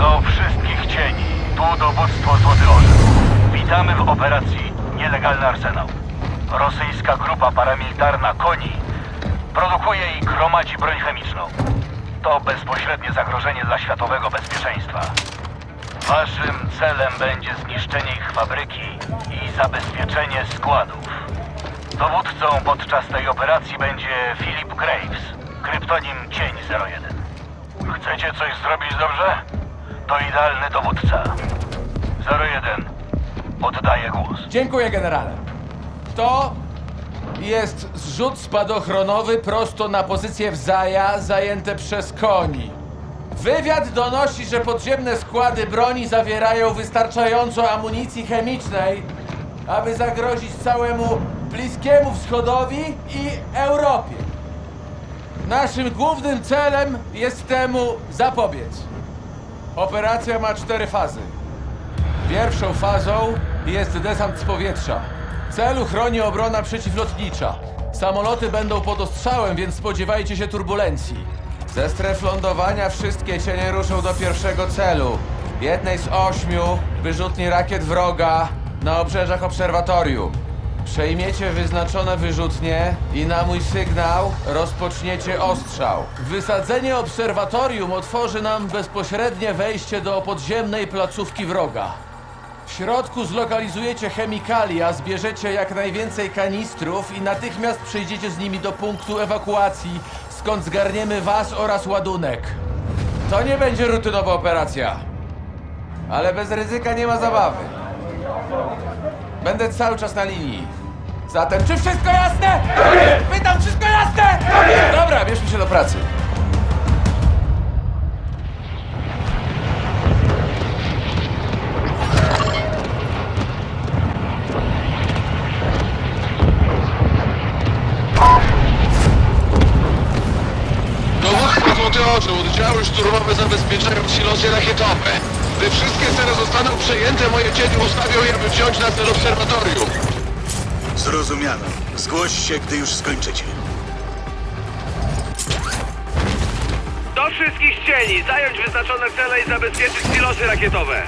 Do wszystkich cieni. Tu dowództwo Złoty Orzeł. Witamy w operacji Nielegalny Arsenał. Rosyjska grupa paramilitarna Koni produkuje i gromadzi broń chemiczną. To bezpośrednie zagrożenie dla światowego bezpieczeństwa. Waszym celem będzie zniszczenie ich fabryki i zabezpieczenie składów. Dowódcą podczas tej operacji będzie Philip Graves, kryptonim Cień 01. Chcecie coś zrobić dobrze? To idealny dowódca. 01. Oddaję głos. Dziękuję, generale. To jest zrzut spadochronowy prosto na pozycję Wzaja zajęte przez koni. Wywiad donosi, że podziemne składy broni zawierają wystarczająco amunicji chemicznej, aby zagrozić całemu Bliskiemu Wschodowi i Europie. Naszym głównym celem jest temu zapobiec. Operacja ma cztery fazy. Pierwszą fazą jest desant z powietrza. Celu chroni obrona przeciwlotnicza. Samoloty będą pod ostrzałem, więc spodziewajcie się turbulencji. Ze stref lądowania wszystkie cienie ruszą do pierwszego celu. Jednej z ośmiu wyrzutni rakiet wroga na obrzeżach obserwatorium. Przejmiecie wyznaczone wyrzutnie i na mój sygnał rozpoczniecie ostrzał. Wysadzenie obserwatorium otworzy nam bezpośrednie wejście do podziemnej placówki wroga. W środku zlokalizujecie chemikalia, zbierzecie jak najwięcej kanistrów i natychmiast przejdziecie z nimi do punktu ewakuacji, skąd zgarniemy was oraz ładunek. To nie będzie rutynowa operacja. Ale bez ryzyka nie ma zabawy. Będę cały czas na linii. Zatem, czy wszystko jasne? Pytam, wszystko jasne? Dobra, bierzmy się do pracy. Dowództwo Złoty Orzeł, oddziały szturmowe zabezpieczają silosy rakietowe. Gdy wszystkie cele zostaną przejęte, moje cienie ustawią je, aby wziąć na cel obserwatorium. Zrozumiano. Zgłoś się, gdy już skończycie. Do wszystkich cieni! Zająć wyznaczone cele i zabezpieczyć silosy rakietowe!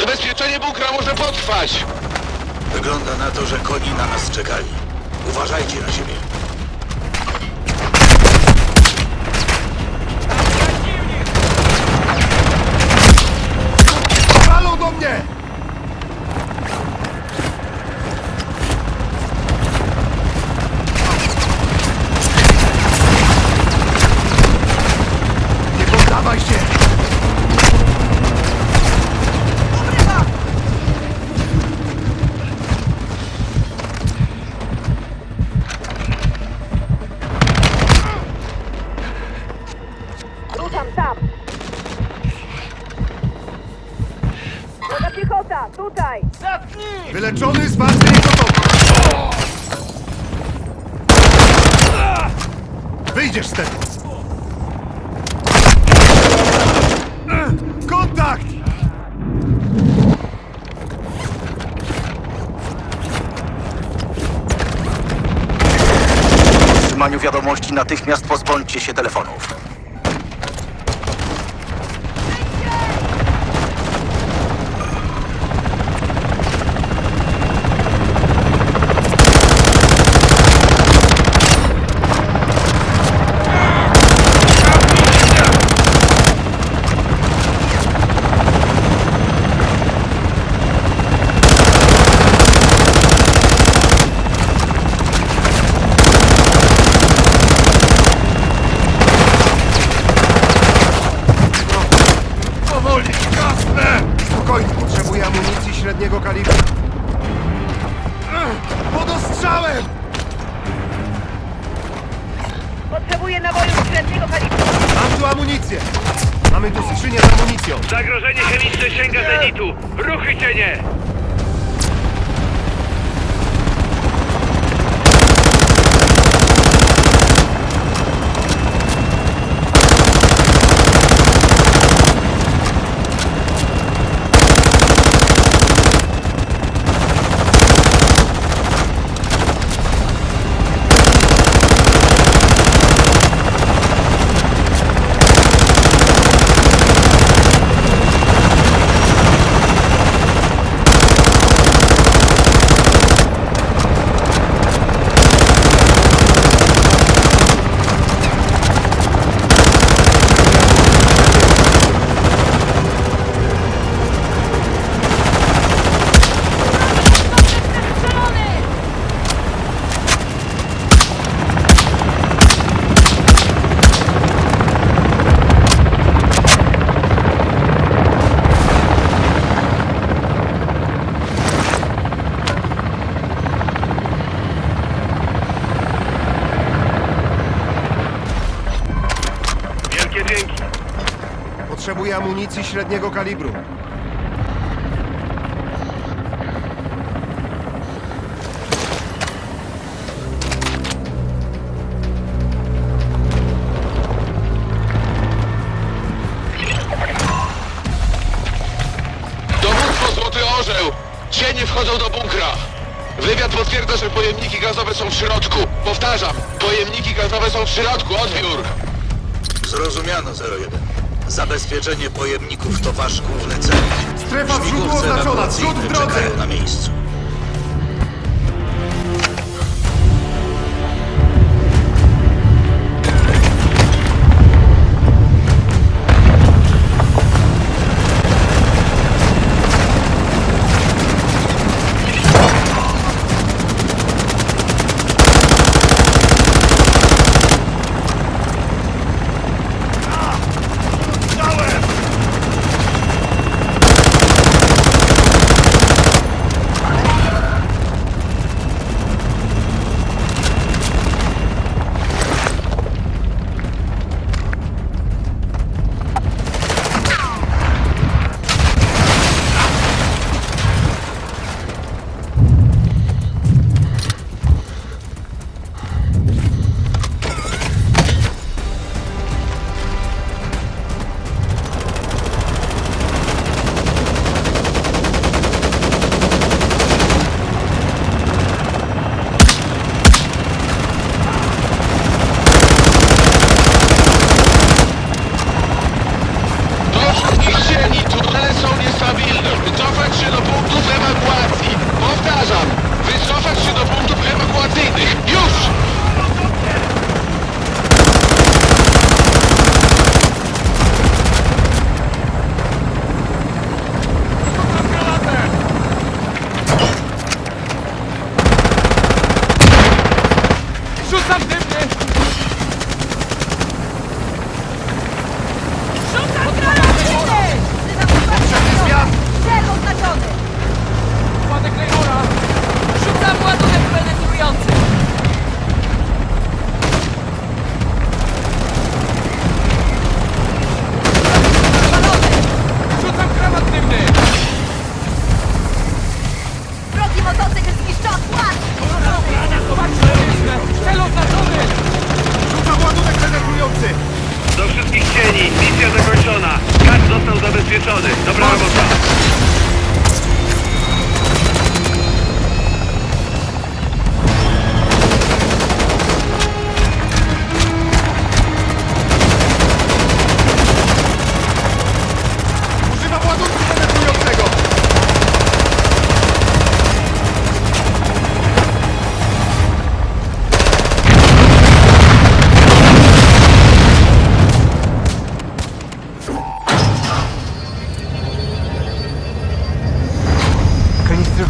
Zabezpieczenie bunkra może potrwać! Wygląda na to, że koni na nas czekali. Uważajcie na siebie. Palą do mnie! Wyjdziesz z tego. Kontakt! Otrzymaniu wiadomości natychmiast pozbądźcie się telefonów. Jasne! Spokojnie, potrzebuję amunicji średniego kalibru. Pod ostrzałem! Potrzebuję nabojów średniego kalibru! Mam tu amunicję! Mamy tu skrzynię z amunicją. Zagrożenie chemiczne sięga zenitu. Ruchy cienie! Wielkie Potrzebuję amunicji średniego kalibru. Dowództwo Złoty Orzeł! Cienie wchodzą do bunkra! Wywiad potwierdza, że pojemniki gazowe są w środku. Powtarzam, pojemniki gazowe są w środku. Odbiór! Zrozumiano 01. Zabezpieczenie pojemników to wasz główny cel. Strefa zrzutu Śmigłowce oznaczona! Zrzut w drodze! czekają na miejscu.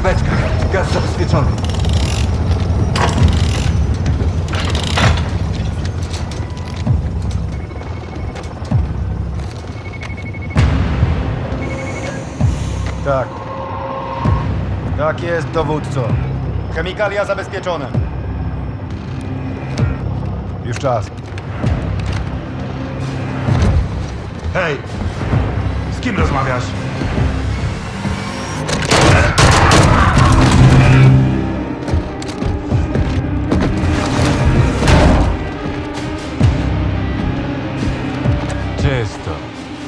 W. Gaz zabezpieczony. Tak. Tak jest, dowódco. Chemikalia zabezpieczone. Już czas. Hej! Z kim rozmawiasz?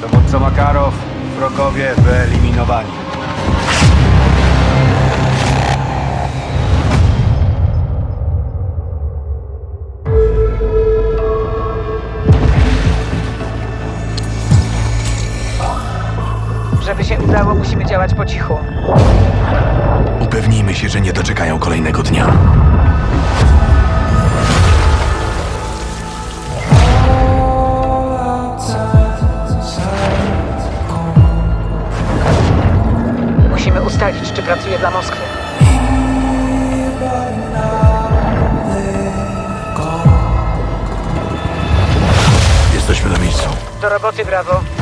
Dowódco Makarow, wrogowie wyeliminowani. Żeby się udało, musimy działać po cichu. Upewnijmy się, że nie doczekają kolejnego dnia. Czy pracuje dla Moskwy. Jesteśmy na miejscu. Do roboty, brawo.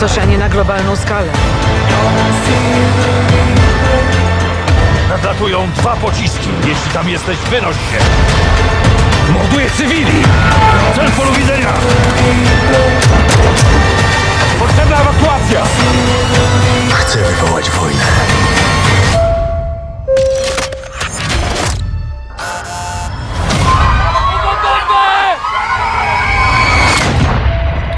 Spustoszenie na globalną skalę. Nadlatują dwa pociski. Jeśli tam jesteś, wynoś się! Morduje cywili! Cel polu widzenia! Potrzebna ewakuacja! Chcę wywołać wojnę.